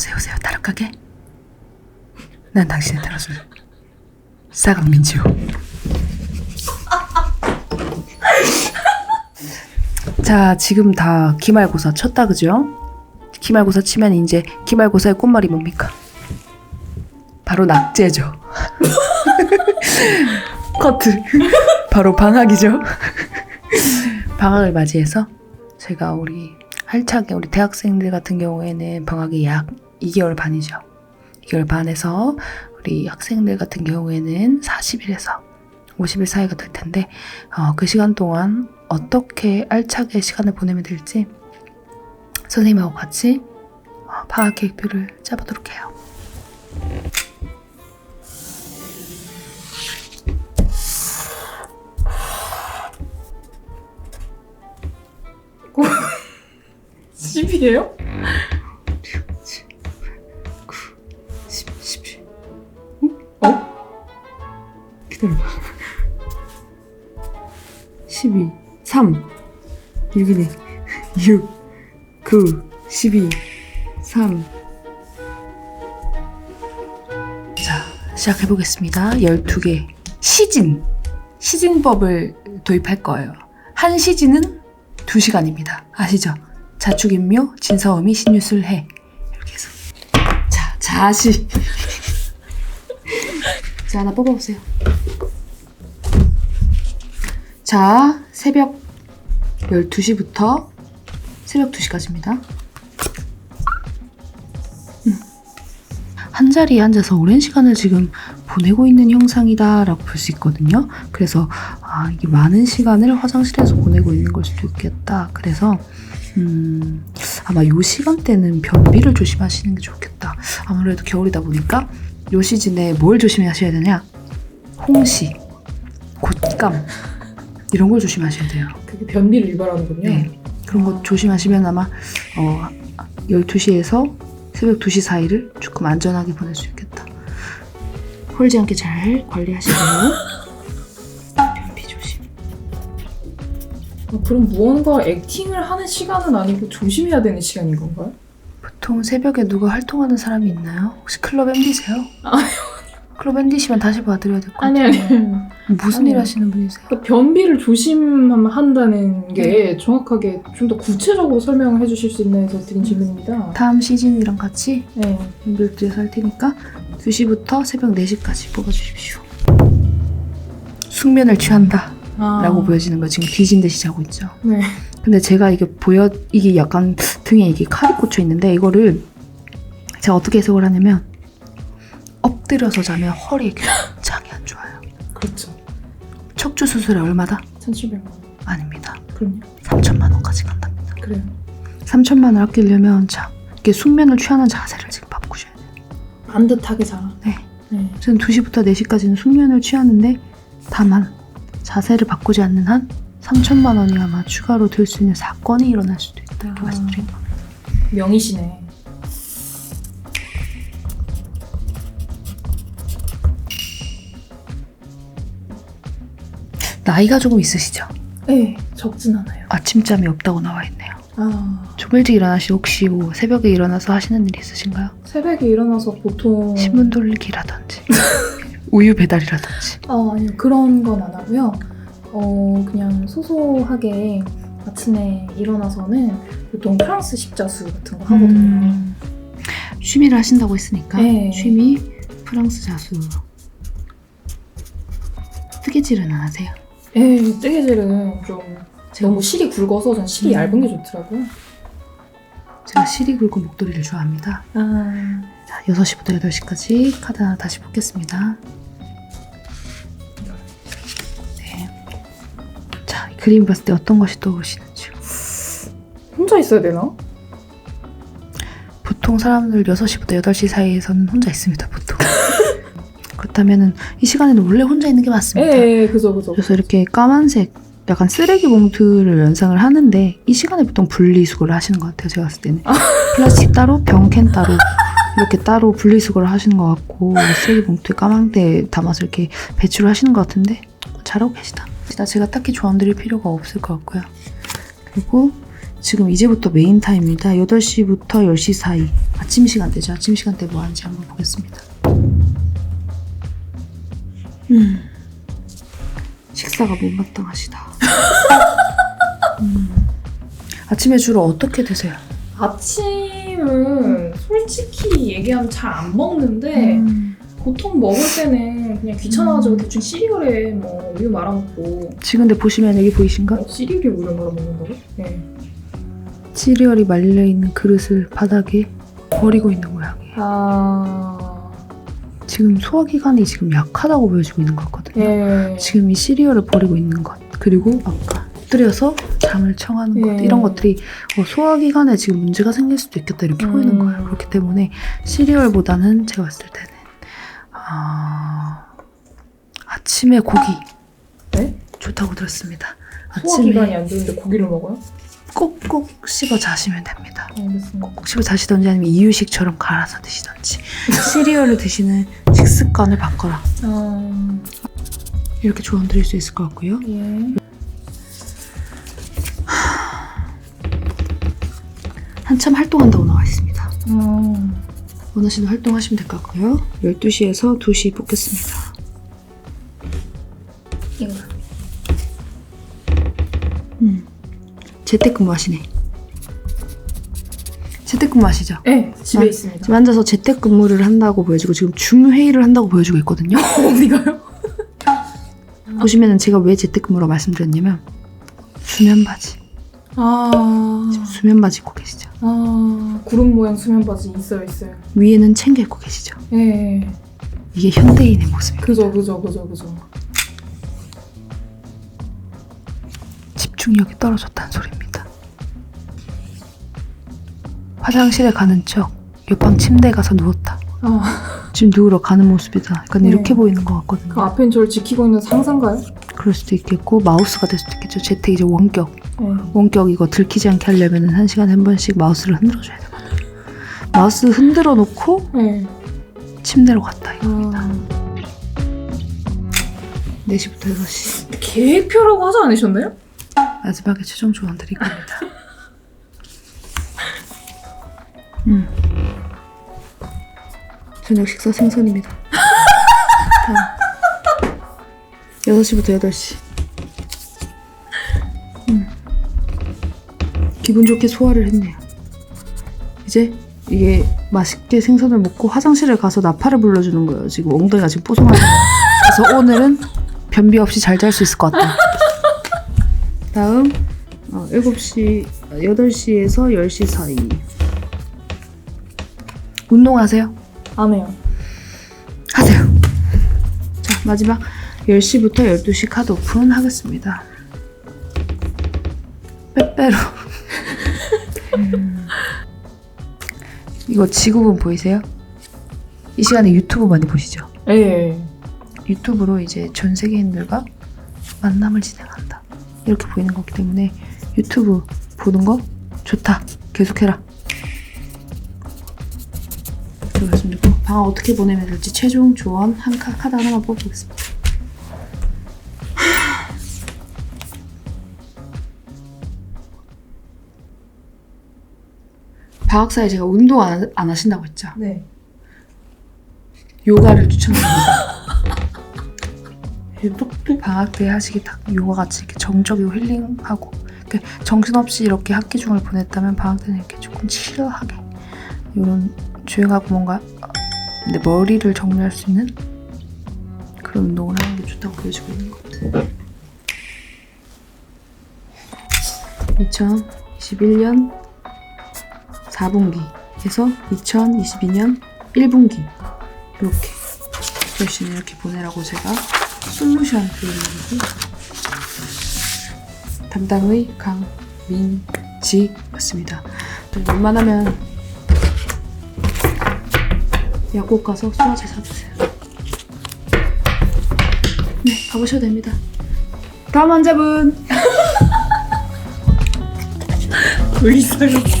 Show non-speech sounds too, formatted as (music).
오세요 오세요. 따라가게. 난 당신의 따라줄 싸강 민지요 자 지금 다 기말고사 쳤다 그죠? 기말고사 치면 이제 기말고사의 꽃말이 뭡니까? 바로 낙제죠. (laughs) 커트. 바로 방학이죠. 방학을 맞이해서 제가 우리 할차게 우리 대학생들 같은 경우에는 방학이 약 2개월 반이죠. 2개월 반에서 우리 학생들 같은 경우에는 40일에서 50일 사이가 될 텐데 어, 그 시간 동안 어떻게 알차게 시간을 보내면 될지 선생님하고 같이 어, 방학 계획표를 짜보도록 해요. 십이에요 (laughs) 3, 6이네. 6, 9, 12, 3. 자, 시작해 보겠습니다. 12개. 시진. 시진법을 도입할 거예요. 한 시진은 2시간입니다. 아시죠? 자축인묘, 진서음이, 신유술 해. 이렇게 해서. 자, 자시. (laughs) 자, 하나 뽑아보세요. 자, 새벽 12시부터 새벽 2시까지입니다. 음. 한 자리에 앉아서 오랜 시간을 지금 보내고 있는 형상이다라고 볼 수 있거든요. 그래서 아, 이게 많은 시간을 화장실에서 보내고 있는 걸 수도 있겠다. 그래서 음, 아마 요 시간대는 변비를 조심하시는 게 좋겠다. 아무래도 겨울이다 보니까 요 시즌에 뭘 조심하셔야 되냐? 홍시, 곶감 이런 걸 조심하셔야 돼요. 그게 변비를 유발하는군요. 네. 그런 거 조심하시면 아마 어, 12시에서 새벽 2시 사이를 조금 안전하게 보낼 수 있겠다. 홀지 않게 잘 관리하시고요. (laughs) 변비 조심. 어, 그럼 무언가 액팅을 하는 시간은 아니고 조심해야 되는 시간인 건가요? 보통 새벽에 누가 활동하는 사람이 있나요? 혹시 클럽 MD세요? 클럽 MD시면 다시 봐드려야 될것 아니 같아요. 아니. 무슨 아니. 일 하시는 분이세요? 그러니까 변비를 조심한다는 게 정확하게 좀 더 구체적으로 설명을 해주실 수 있나 해서 드린 질문입니다. 다음 시즌이랑 같이 네. 연결 드려서 할 테니까 2시부터 새벽 4시까지 뽑아주십시오. 숙면을 취한다 아, 라고 보여지는 거 지금 뒤진 듯이 자고 있죠. 네. 근데 제가 이게 보여 이게 약간 등에 이게 칼이 꽂혀 있는데 이거를 제가 어떻게 해석을 하냐면 엎드려서 자면 허리에 굉장히 안 좋아요. 그렇죠. 척추 수술에 얼마다? 1,700만 원. 아닙니다. 그럼요. 3천만 원까지 간답니다. 그래요. 3천만 원 아끼려면 자 이렇게 숙면을 취하는 자세를 지금 바꾸셔야 돼요. 반듯하게 자라. 네. 네. 저는 2시부터 4시까지는 숙면을 취하는데 다만 자세를 바꾸지 않는 한 3천만 원이 아마 추가로 들 수 있는 사건이 일어날 수도 있다 이렇게 아. 말씀드린 겁니다. 명이시네. 나이가 조금 있으시죠? 네. 적진 않아요. 아침잠이 없다고 나와 있네요. 아, 좀 일찍 일어나시 혹시 뭐 새벽에 일어나서 하시는 일이 있으신가요? 새벽에 일어나서 보통 신문 돌리기라든지 (laughs) 우유 배달이라든지 아, 아니요. 그런 건 안 하고요. 어, 그냥 소소하게 아침에 일어나서는 보통 프랑스 십자수 같은 거 하거든요. 음, 취미를 하신다고 했으니까 네. 취미 프랑스 자수 뜨개질은 안 하세요? 예, 뜨개질은 좀 너무 실이 굵어서 전 실이 음. 얇은 게 좋더라고요. 제가 실이 굵고 목도리를 좋아합니다 아, 자 6시부터 8시까지 카드 하나 다시 뽑겠습니다 네. 자, 이 그림 봤을 때 어떤 것이 떠오르시는지 혼자 있어야 되나? 보통 사람들 6시부터 8시 사이에서는 혼자 있습니다, 보통. (laughs) 그렇다면은 이 시간에는 원래 혼자 있는 게 예, 맞습니다. 예, 그죠, 그죠. 그래서 이렇게 까만색 약간 쓰레기 봉투를 연상을 하는데 이 시간에 보통 분리수거를 하시는 것 같아요, 제가 봤을 때는. (laughs) 플라스틱 따로, 병캔 따로 이렇게 따로 분리수거를 하시는 것 같고 쓰레기 봉투에 까만데 담아서 이렇게 배출을 하시는 것 같은데 잘하고 계시다. 제가 딱히 조언 드릴 필요가 없을 것 같고요. 그리고 지금 이제부터 메인 타임입니다. 8시부터 10시 사이 아침 시간대죠. 아침 시간대 뭐 하는지 한번 보겠습니다. 음, 식사가 못마땅하시다. 음, 아침에 주로 어떻게 드세요? 아침은 솔직히 얘기하면 잘 안 먹는데 음, 보통 먹을 때는 그냥 귀찮아가지고 대충 시리얼에 뭐 우유 말아먹고 지금 근데 보시면 여기 보이신가? 어, 시리얼에 우유 말아먹는다고? 네. 시리얼이 말려 있는 그릇을 바닥에 버리고 있는 모양이에요. 아... 지금 소화 기관이 지금 약하다고 보여지고 있는 것 같거든요. 예. 지금 이 시리얼을 버리고 있는 것 그리고 아까 엎드려서 잠을 청하는 것 예. 이런 것들이 어, 소화 기관에 지금 문제가 생길 수도 있겠다 이렇게 음. 보이는 거예요. 그렇기 때문에 시리얼보다는 제가 봤을 때는 아, 아침에 고기 네? 좋다고 들었습니다. 소화기관이 아침에 안 좋은데 고기를 먹어요? 꼭꼭 씹어 자시면 됩니다. 알겠습니다. 꼭 씹어 자시던지 아니면 이유식처럼 갈아서 드시던지 시리얼을 드시는 식습관을 바꿔라 아... 이렇게 조언 드릴 수 있을 것 같고요. 예. 한참 활동한다고 나와 있습니다. 아... 원하시는 활동하시면 될 것 같고요. 12시에서 2시 뽑겠습니다. 재택근무 하시네. 재택근무 하시죠? 네, 집에 아, 있습니다. 지금 앉아서 재택근무를 한다고 보여지고 지금 줌 회의를 한다고 보여주고 있거든요. (laughs) 어디가요? 보시면은 제가 왜 재택근무라고 말씀드렸냐면 수면 바지. 아... 지금 수면 바지 입고 계시죠? 아... 구름 모양 수면 바지 있어요, 있어요. 위에는 챙겨 입고 계시죠? 예. 이게 현대인의 모습이에요. 그죠, 그죠, 그죠, 그죠. 집중력이 떨어졌다는 소리입니다. 화장실에 가는 척 옆방 침대에 가서 누웠다. 아, 지금 누우러 가는 모습이다. 약간 네. 이렇게 보이는 것 같거든요. 그 앞엔 저를 지키고 있는 상상가요? 그럴 수도 있겠고 마우스가 될 수도 있겠죠. 재택 이제 원격. 네. 원격 이거 들키지 않게 하려면 한 시간에 한 번씩 마우스를 흔들어줘야 되거든요. 마우스 흔들어 놓고 네. 침대로 갔다 이겁니다. 아... 4시부터 6시. 계획표라고 하지 않으셨나요? 마지막에 최종 조언 드릴 겁니다. (laughs) 음. 저녁 식사 생선입니다. 다음. 6시부터 8시. 음. 기분 좋게 소화를 했네요. 이제 이게 맛있게 생선을 먹고 화장실에 가서 나파를 불러주는 거예요. 지금 엉덩이가 지금 뽀송하죠. 그래서 오늘은 변비 없이 잘 잘 수 있을 것 같다. 다음 어, 7시, 8시에서 10시 사이 운동하세요? 안 해요. 하세요 (laughs) 자 마지막 10시부터 12시 카드 오픈 하겠습니다 빼빼로 음. (laughs) 이거 지구본 보이세요? 이 시간에 유튜브 많이 보시죠? 예. 유튜브로 이제 전 세계인들과 만남을 진행한다. 이렇게 보이는 거기 때문에 유튜브 보는 거 좋다. 계속해라. 이렇게 말씀드리고 방학 어떻게 보내면 될지 최종 조언 한 카, 카드 하나만 뽑아보겠습니다. 방학 사이에 제가 운동 안, 안 하신다고 했죠. 네. 요가를 추천드립니다. (laughs) 방학 때 하시기 딱 요가 같이 이렇게 정적이고 힐링하고 이렇게 정신없이 이렇게 학기 중을 보냈다면 방학 때는 이렇게 조금 칠하게 이런 조용하고 뭔가 어, 내 머리를 정리할 수 있는 그런 운동을 하는 게 좋다고 보여지고 있는 것 같아요. 2021년 4분기에서 2022년 1분기 이렇게 열심히 이렇게 보내라고 제가 솔루션 드리는 담당의 강민지였습니다. 웬만하면 약국 가서 소화제 사주세요. 네, 가보셔도 됩니다. 다음 환자분. (laughs) 의사가